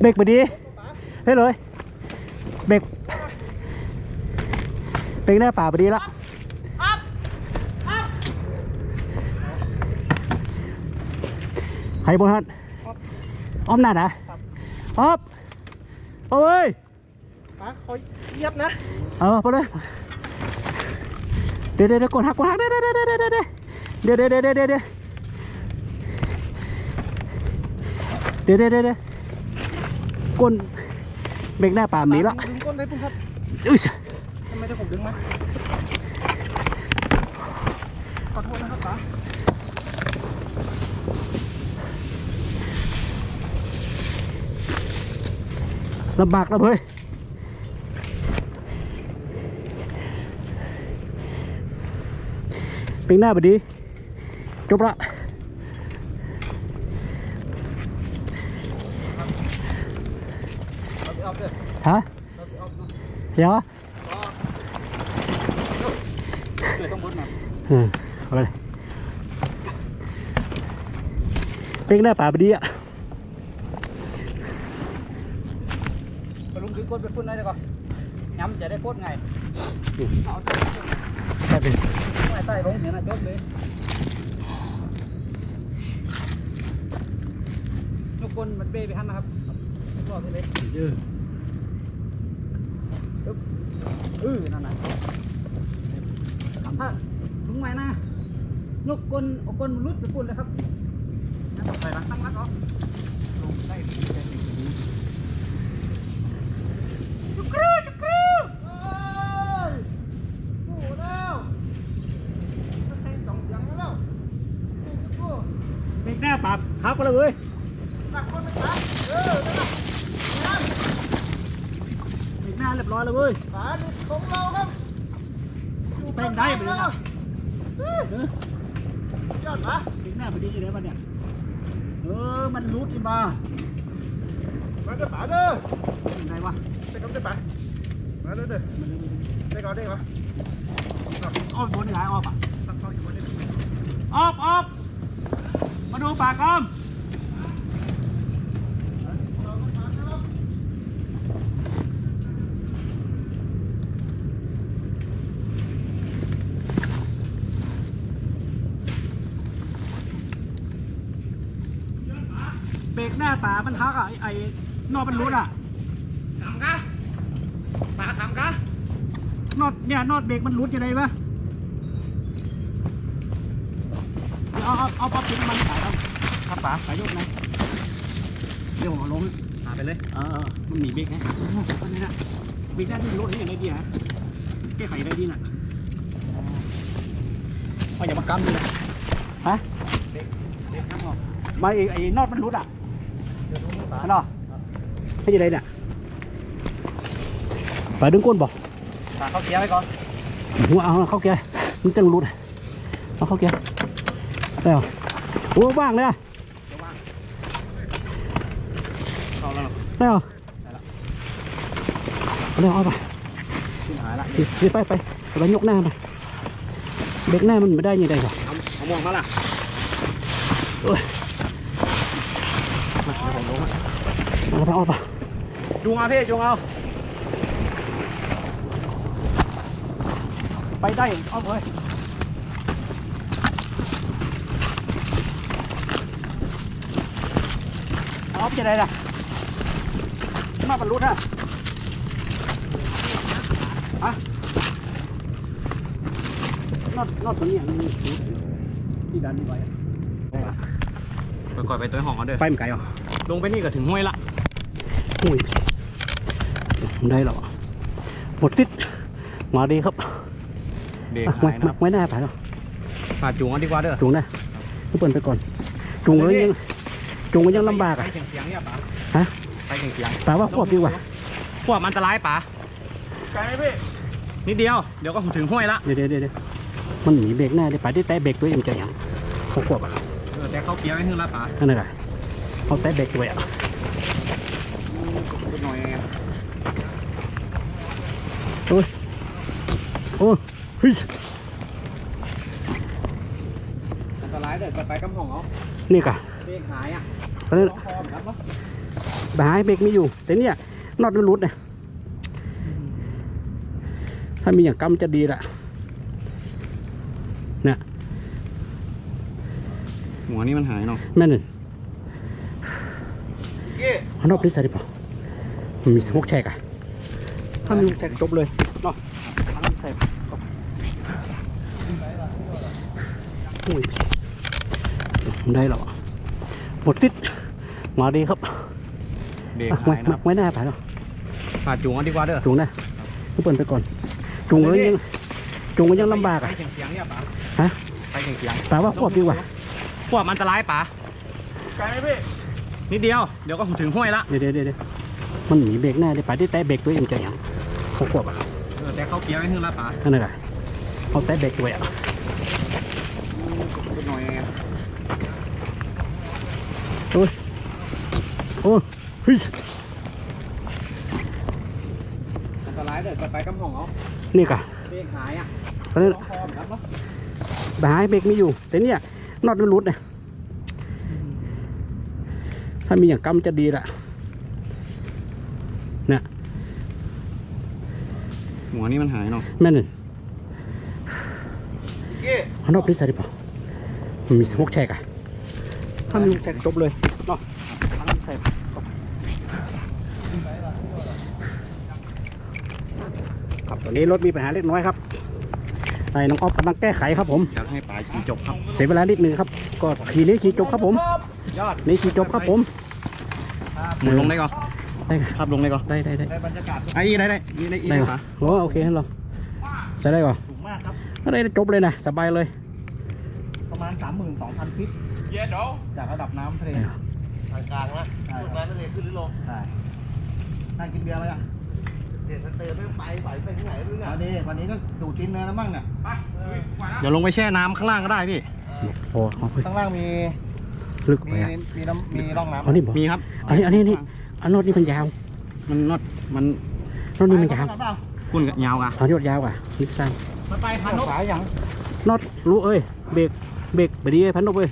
เบรกไปดีเฮ้ยเลยเบรกเบรกหน้าป่าไปดีละใครบ้างฮะอ้อมหน้านะอ๊อบเอาเว้ยป้าคอยเยียบนะ เอาไปเลยเดี๋ยวเดี๋ยวเดี๋ยวกดหักกดหักเดี๋ยวเดี๋ยวเดี๋ยวเดี๋ยวเดี๋ยวเดี๋ยวเดี๋ยวเดี๋ยวเดี๋ยวเดี๋ยว ก้นเบรกหน้าป่าหนีละดึงก้นได้ปุ๊บครับอุ้ยทำไมได้ผมดึงไหมขอโทษนะครับป้าลำบากแล้วเฮ้ยเบรกหน้าไปดีจบละ เราไปเอาเด้อ ฮะเราไปเอาเนาะเดี๋ยวช่วยต้องบดหน่อยเออเอาไปเลยเบรกหน้าป่าไปดีอะไปลุงดึงก้นไปพุ่นได้ดีกว่าย้ำจะได้โคตรไงเอาใช่เป็นใต้ใต้ลงเนี่ยนะจบเลยทุกคนมันเบ้ไปหันนะครับรอดไปเลย เออนั่นน่ะถ้าลุงไหมนะยกก้นเอาก้นรุดไปพุ่นเลยครับนั่นต่อไปหลังตั้งรักเหรอลงได้ดีได้ดีดีจุกรูจุกรูเอ้ยโอ้โหแล้วจะให้สองเสียงแล้วจุกรูเบรกหน้าป่าครับก็เลยเว้ย หนักคนนะครับเออนั่นน่ะนั่น เบรกหน้าเรียบร้อยแล้วเว้ย ขาดิบของเราครับอยู่ แป้งได้ไปเลยนะ เฮ้ย เออย อดปะเบรกหน้าไปดีอยู่ไหนบ้านเนี่ยเออมันรูดอีมามาเด้อป๋าเด้อยังไงวะไปกับเด้อป๋ามาเด้อเด้อไปก่อนได้ปะอ้อมบนหงายออฟอะตั้งเขาอยู่บนนี้ออฟออฟมาดูปากกอม กหน้าป่ามันฮักอะไอ้ไอ้นอกมันรูดอะทำกะป๋าทำกะนอดเนี่ยนอดเบรกมันรุดยังไงวะเดี๋ยวเอาเอาเอาเอาปิ้งมันขายครับครับป๋าขายยกไหมเดี๋ยวผมเอาลงหาไปเลยเออเออมันหนีเบรกไงอันนี้นะเบรกได้ที่รถนี่อย่างไรดีฮะแก้ไขได้ดีน่ะเอาอย่ามากำเลยนะฮะเด็กน้ำออกมาไอ้ไอ้นอดมันรุดอะ ฮัลโหลให้ยังไงเนี่ยไปดึงก้นบ่ตเข้าเกียร์ไว้ก่อนหัวเอาเข้าเกียร์มึงจังรุดเอาเข้าเกียร์ได้หรอโอ้ว่างเลยอะได้หรอเร็วเอาไปรีบไปไปไปยกหน้าไปเบรกหน้ามันไม่ได้ยังไงหรอเอามองมาละอุ้ย เอาไปอาจูงเอาพี่จูงเอา ไปได้ เอาเลยเอาไปจะได้ละมาบรรลุนะอะนอดนอดตัวนี้ย่านที่ดันนี่ไว้ก่อยไปตัวห้องเขาเด้อไปมันไกลเหรอลงไปนี่ก็ถึงห้วยละ Ui. đây là một xít mà đi không เบรก à, หาย mấy, นะครับ mấy này phải không ป่าจูงเอาดีกว่าเด้อ trùng đây cứ bận phải còn trùng nó nhưng trùng nó nhưng lâm bạc ไป à เสียงเสียงเนี่ยป๋าฮะไปเสียงเสียงป่าว่าขวบดีกว่าขวบอันตรายป๋าไกลไหมพี่นิดเดียวเดี๋ยวก็ถึงห้วยละเดี๋ยวเดี๋ยวเดี๋ยวมันหนีเบรกหน้าได้ไปได้แต่เบรกตัวเองใจยังเขาขวบอะเออแต่เขาเกียร์ไว้ขึ้นละป๋านั่นแหละเขาแต่เบรกตัวอะ นิดหน่อยไง โอ้ยโอ้ยเฮ้ยอันตรายเด้อไปไปกำห้องเอานี่กะเบรกหายอะตอนนี้ต้องพร้อมครับเนาะบายเบรกไม่อยู่ แต่เนี่ยน็อตมันหลุดเนี่ยถ้ามีอย่างกำจะดีละเนี่ยหัวนี่มันหายเนาะแม่นหนึ่งเย้เอานอกพิษใส่ดิเปล่ามันมีหกแฉกอะ ถ้ามีหกแฉกจบเลยเนาะเอานอกใส่โอ้ยไม่ได้หรอกหมดสิทธิ์มาดีครับเบรกอะหาไม่ยไม่เนาะไม่น่าไปหรอกปาดจูงเอาดีกว่าเด้อจุงนะทุกคนไปก่อน จุงแล้วยังจุงก็ยังลำบากอะไปเฉียงเฉียงๆเนี่ยป๋าฮะไปเฉียงเฉียงแปลว่าควบดีกว่าขวบอันตรายป๋าไกลพี่นิดเดียวเดี๋ยวก็ถึงห้วยละเดี๋ยวเดี๋ยวเดี๋ยวมันหนีเบรกหน้าได้ไปได้แต่เบรกตัวเองจะยัง เขาควบอะเออแต่เขาเกียร์ไม่ขึ้นละป๋านั่นแหละเขาแต่เบรกตัวอะขึ้นหน่อยไงโอ้ยโอ้ยเฮ้ยอันตรายเด้อไปไปกำห้องเอานี่กะเบรกหายอะตอนนี้ต้องพร้อมครับเนาะบายเบรกไม่อยู่แต่เนี่ยน็อตมันหลุดเนี่ยถ้ามีอย่างกำจะดีละเนี่ย หัวนี่มันหายเนาะแม่นหนึ่งเย้เอานอกพิษใส่ดิเปล่ามันมีหกแฉกอะถ้ามีหกแฉกจบเลยเนาะเอานอกใส่ครับตอนนี้รถมีปัญหาเล็กน้อยครับไอ้น้องออฟกำลังแก้ไขครับผมอยากให้ป๋าขี่จบครับ เสียเวลานิดนึงครับ ก็ทีนี้ขี่จบครับผม ยอดนี่ขี่จบครับผมหมุนลงได้ก่อน ได้ค่ะภาพลงได้ก่อนได้ได้ได้ได้บรรยากาศไอ้ได้ได้นี่ได้อีได้ได้ก่อป๋านโอ้โอเคฮัลโหลใช้ได้ก่อนถูกมากครับก็ได้จบเลยนะสบายเลย ประมาณ 32,000ฟิตเย็ดเดี๋ยวจากระดับน้ำทะเลได้ทางกลางนะถูกน้ำทะเลขึ้นหรือลงใช่นั่งกินเบียร์ไหมอะเดี๋ยวสเตอร์ไม่ไปไหวไปที่ไหนไม่รู้เนี่ยวันนี้วันนี้ก็ดูดกินเนื้อแล้วมั่งเนี่ยเดี๋ยวลงไปแช่น้ำข้างล่างก็ได้พี่พอเอาไปข้างล่างมีลึกไปมีอะมีน้ำมีร่องน้ำเอานี่บอกมีครับ อันนี้อันนี้นี่ อันนอตนี่มันยาวมันนอดมันนอตนี่มันยาวคุณกับยาวอะอันนี้ยาวกว่านี่สั้นมันไปพันนกสายยังนอตรู้เอ้ยเบรกเบรกไปดีพันนกเอ้ย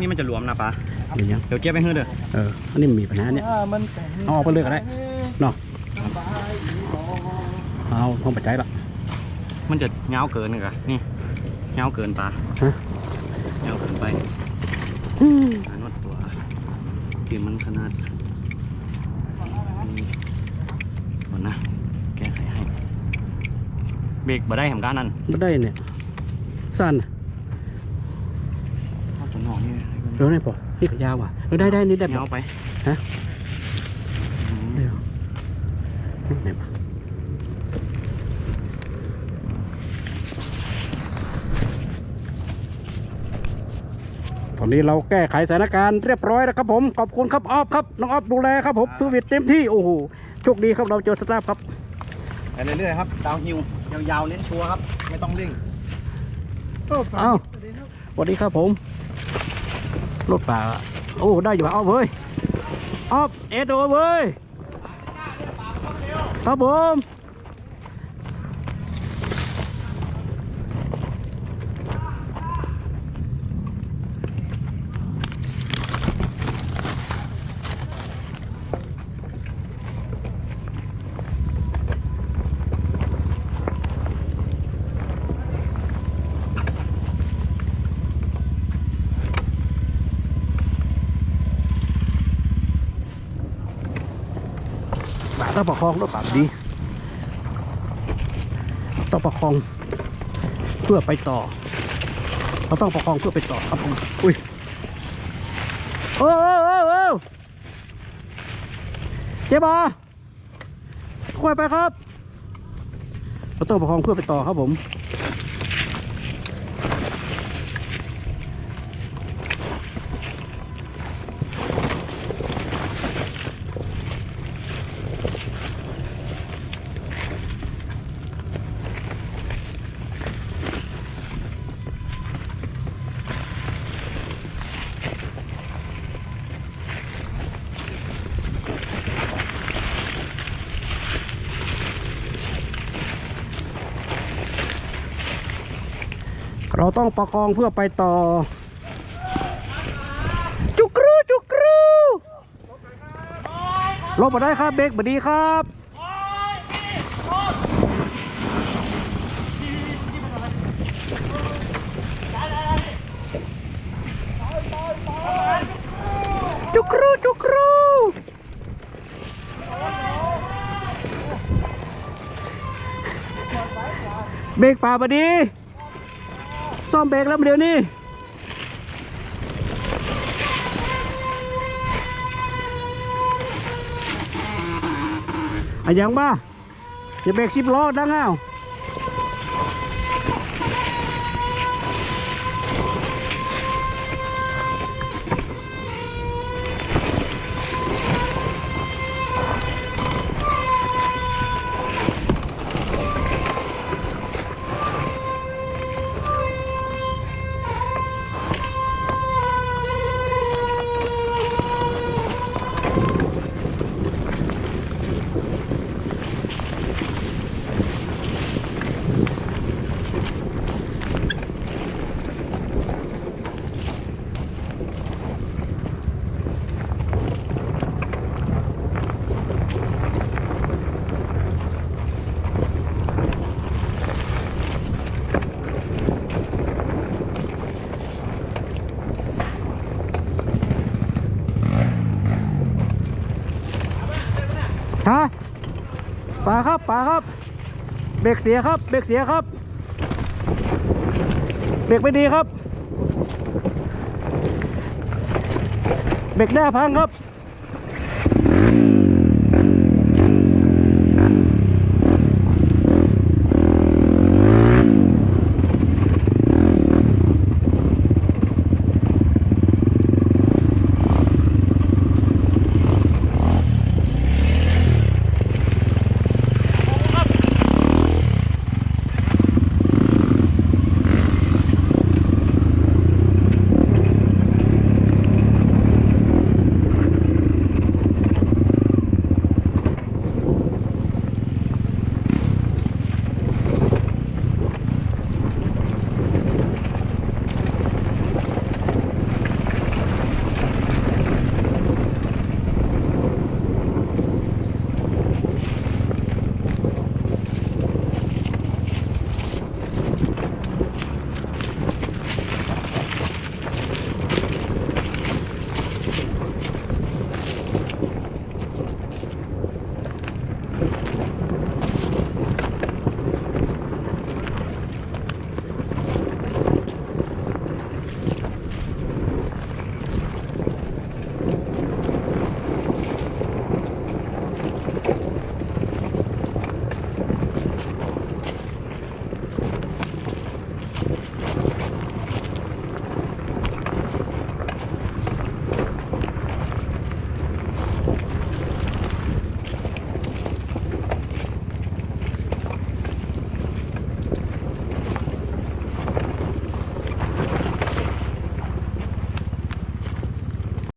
นี่มันจะหลวมนะปะเดี๋ยวยังเดี๋ยวเก็บไปให้เด้อเอออันนี้มันมีปัญหาเนี่ยมันเอาออกไปเลยก็ได้เนาะเอาห้องปัจจัยละมันจะเงาวเกินกะนี่เงาวเกินปะฮะเงาวเกินไป อืม หานวดตัว ที่มันขนาดนี้หมดนะ แก้ไขให้ เบรกบ่ได้ทำการนั่นไม่ได้เนี่ย สั้นเอาตัวหนองนี่เดี๋ยวนี่ปอนี่ก็ยาวว่ะเออได้ได้นี่ได้ปะเงาไป ฮะอืมเดี๋ยวนี่ไหนปะ อนนี้เราแก้ไขสถานการณ์เรียบร้อยแล้วครับผม ขอบคุณครับออฟครับน้องออฟดูแลครับผมสูวิตเต็มที่โอ้โหโชคดีครับเราเจอสตาฟครับไปเรื่อยๆครับดาวฮิวยาวๆเน้นชัวร์ครับ ไม่ต้องเร่งเอ้าสวัสดีครับผมรถป่าโอ้ได้อยู่ว่ะออฟเว้ยออฟเอ็ดโอเว้ยครับผม ต้องประคองรถป่าดี ต้องประคองเพื่อไปต่อ เราต้องประคองเพื่อไปต่อครับผมอุ้ยโอ้โอ้โอ้โอ้เจ๊บอค่อยไปครับ เราต้องประคองเพื่อไปต่อครับผม เราต้องประคองเพื่อไปต่อ จุกรูจุกรูลบมาได้ครับเบรกบดีครับจุกรูจุกรูเบรกป่าบดี ซ่อมเบรกแล้วเดี๋ยวนี้อะยังบ้าจะเบรกสิบล้อดังอ้าวาครับป่าครับ เบรกเสียครับ เบรกเสียครับ เบรกไม่ดีครับ เบรกหน้าพังครับ